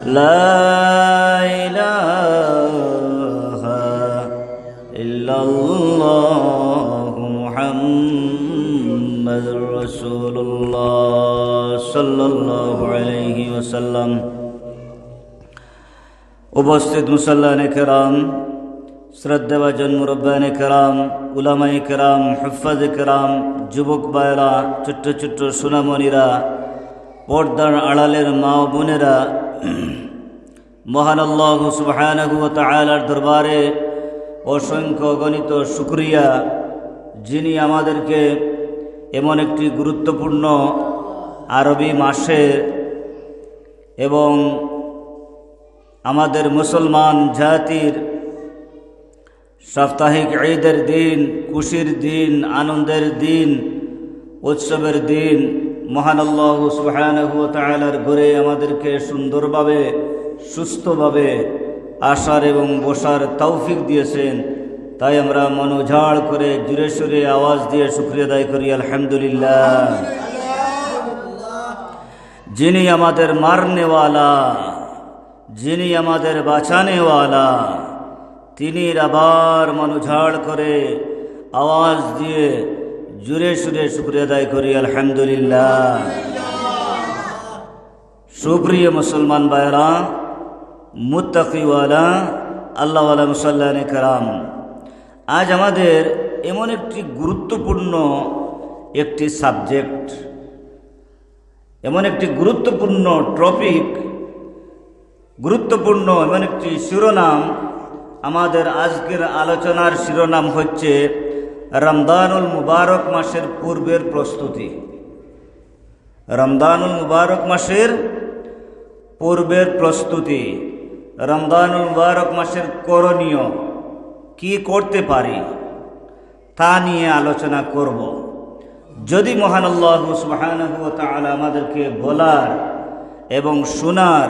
لا إله إلا الله محمد رسول الله صلى الله عليه وسلم উপস্থিত মুসল্লান কেরাম শ্রদ্ধাভাজন মুরব্বান কেরাম উলামাই কেরাম হুফাজ কেরাম যুবক বায়রা ছোট্ট ছোট্ট সুনামণিরা পর্দার আড়ালের মা ও বোনেরা মহান আল্লাহ সুবহানাহু ওয়া তাআলার দরবারে অসংখ্য গণিত শুক্রিয়া, যিনি আমাদেরকে এমন একটি গুরুত্বপূর্ণ আরবি মাসে এবং আমাদের মুসলমান জাতির সাপ্তাহিক ঈদের দিন, খুশির দিন, আনন্দের দিন, উৎসবের দিন মহান আল্লাহ তাআলার ঘরে আমাদেরকে সুন্দরভাবে, সুস্থভাবে আসার এবং বসার তৌফিক দিয়েছেন। তাই আমরা মনোঝাড় করে জুড়ে সুরে আওয়াজ দিয়ে শুক্রিয়া আদায় করি, আলহামদুলিল্লাহ। যিনি আমাদের মারনেওয়ালা, যিনি আমাদের বাঁচানেওয়ালা তিনি আবার মনোঝাড় করে আওয়াজ দিয়ে জুড়ে সুরে শুক্রিয়া আদায় করি, আলহামদুলিল্লাহ। সুপ্রিয় মুসলমান ভাইরা মুত্তাকিওয়ালা আল্লাহওয়ালা মুসাল্লান কারাম, আজ আমাদের এমন একটি গুরুত্বপূর্ণ একটি সাবজেক্ট, এমন একটি গুরুত্বপূর্ণ টপিক, গুরুত্বপূর্ণ এমন একটি শিরোনাম, আমাদের আজকের আলোচনার শিরোনাম হচ্ছে রমদানুল মুবারক মাসের পূর্বের প্রস্তুতি। রমদানুল মুবারক মাসের পূর্বের প্রস্তুতি। রমদানুল মুবারক মাসের করণীয় কি করতে পারি তা নিয়ে আলোচনা করব। যদি মহান আল্লাহ তাআলা আমাদেরকে বলার এবং শোনার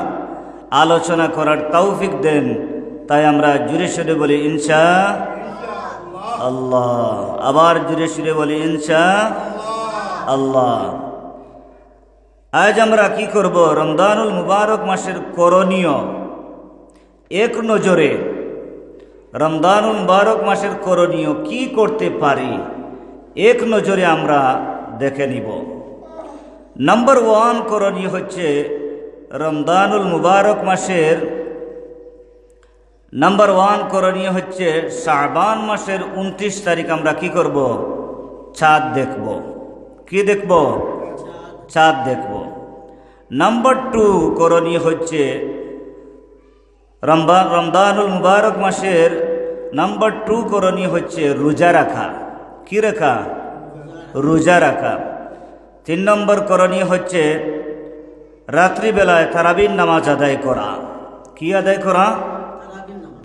আলোচনা করার তৌফিক দেন, তাই আমরা জুড়ে সুরে বলি, ইনশা আল্লাহ। আবার জুড়ে সুরে বলি, ইনশা আল্লাহ। আজ আমরা কি করব? রমদানুল মুবারক মাসের করণীয়। এক নজরে রমদানুল মুবারক মাসের করণীয় কি করতে পারি? এক নজরে আমরা দেখে নিব। নাম্বার ওয়ান করণীয় হচ্ছে রমদানুল মুবারক মাসের নাম্বার ওয়ান করণীয় হচ্ছে শাহবান মাসের উনত্রিশ তারিখ আমরা কি করব? চাঁদ দেখব। কি দেখব? চাঁদ দেখব। নাম্বার টু করণীয় হচ্ছে, রমবান, রমদানুল মুবারক মাসের নাম্বার টু করণীয় হচ্ছে রোজা রাখা। কি রাখা? রোজা রাখা। তিন নম্বর করণীয় হচ্ছে, রাত্রিবেলায় তারাবিন নামাজ আদায় করা। কি আদায় করা?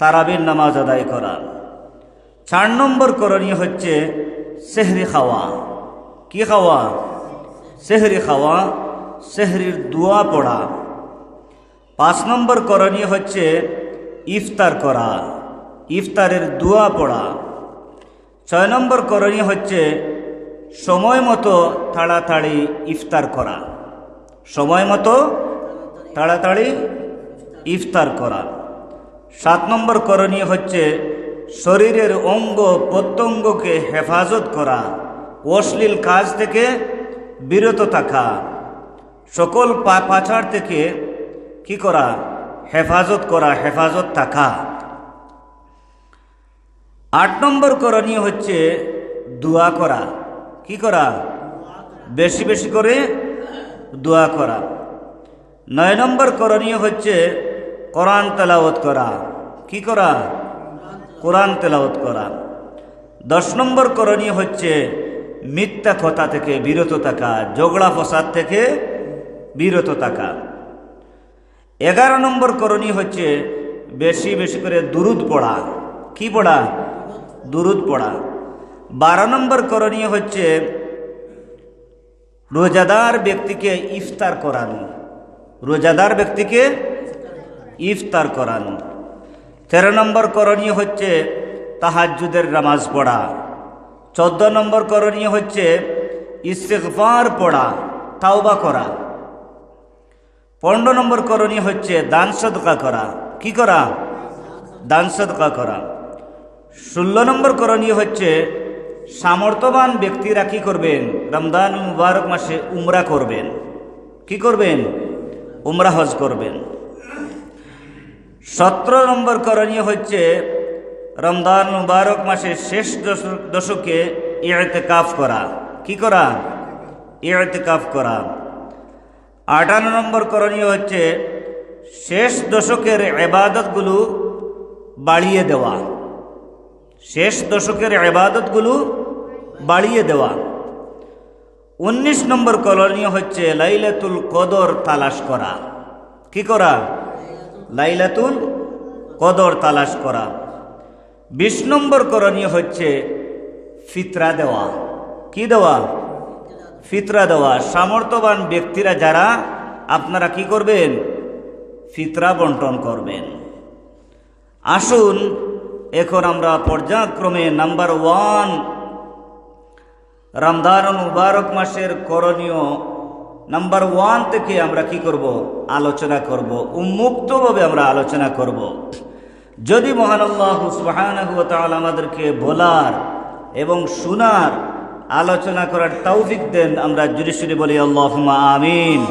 তারাবিন নামাজ আদায় করা। চার নম্বর করণীয় হচ্ছে সেহরি খাওয়া। কি খাওয়া? সেহরি খাওয়া, সেহরির দোয়া পড়া। পাঁচ নম্বর করণীয় হচ্ছে ইফতার করা, ইফতারের দোয়া পড়া। ছয় নম্বর করণীয় হচ্ছে সময় মতো তাড়াতাড়ি ইফতার করা। সময় মতো তাড়াতাড়ি ইফতার করা। সাত নম্বর করণীয় হচ্ছে শরীরের অঙ্গ প্রত্যঙ্গকে হেফাজত করা, অশ্লীল কাজ থেকে বিরত থাকা, সকল পাচার থেকে কি করা, হেফাজত করা, হেফাজত থাকা। আট নম্বর করণীয় হচ্ছে দোয়া করা। কি করা? বেশি বেশি করে দোয়া করা। নয় নম্বর করণীয় হচ্ছে কোরআন তেলাওত করা। কি করা? কোরআন তেলাওত করা। দশ নম্বর করণীয় হচ্ছে মিথ্যা কথা থেকে বিরত থাকা, ঝগড়া ফসাদ থেকে বিরত থাকা। এগারো নম্বর করণীয় হচ্ছে বেশি বেশি করে দুরুদ পড়া। কি পড়া? দুরুদ পড়া। বারো নম্বর করণীয় হচ্ছে রোজাদার ব্যক্তিকে ইফতার করানো। রোজাদার ব্যক্তিকে ইফতার করানো। তেরো নম্বর করণীয় হচ্ছে তাহাজুদের নামাজ পড়া। চোদ্দ নম্বর করণীয় হচ্ছে ইস্তেকফার পড়া, তাওবা করা। পনেরো নম্বর করণীয় হচ্ছে দান সদকা করা। কি করা? দান সদকা করা। ষোলো নম্বর করণীয় হচ্ছে সামর্থ্যবান ব্যক্তিরা কি করবেন? রমজান মুবারক মাসে উমরা করবেন। কি করবেন? উমরা হজ করবেন। সতেরো নম্বর করণীয় হচ্ছে রমজান মুবারক মাসের শেষ দশ- দশকে ইতেকাফ করা। কি করা? ইতেকাফ করা। আটান্ন নম্বর করণীয় হচ্ছে শেষ দশকের এবাদতগুলো বাড়িয়ে দেওয়া। শেষ দশকের এবাদতগুলো বাড়িয়ে দেওয়া। উনিশ নম্বর করণীয় হচ্ছে লাইলাতুল কদর তালাশ করা। কি করা? লাইলাতুল কদর তালাশ করা। বিশ নম্বর করণীয় হচ্ছে ফিতরা দেওয়া। কি দেওয়া? ফিতরা দেওয়া। সামর্থ্যবান ব্যক্তিরা যারা, আপনারা কি করবেন? ফিতরা বন্টন করবেন। আসুন, এখন আমরা পর্যায়ক্রমে নাম্বার ওয়ান রমদান মুবারক মাসের করণীয় নাম্বার ওয়ান থেকে আমরা কি করব? আলোচনা করব। উন্মুক্তভাবে আমরা আলোচনা করব। যদি মহান আল্লাহ সুবহানাহু ওয়া আমাদেরকে বলার এবং শোনার আলোচনা করার তৌফিক দেন, আমরা জুড়ে সুরে বলি আল্লাহ আমিন।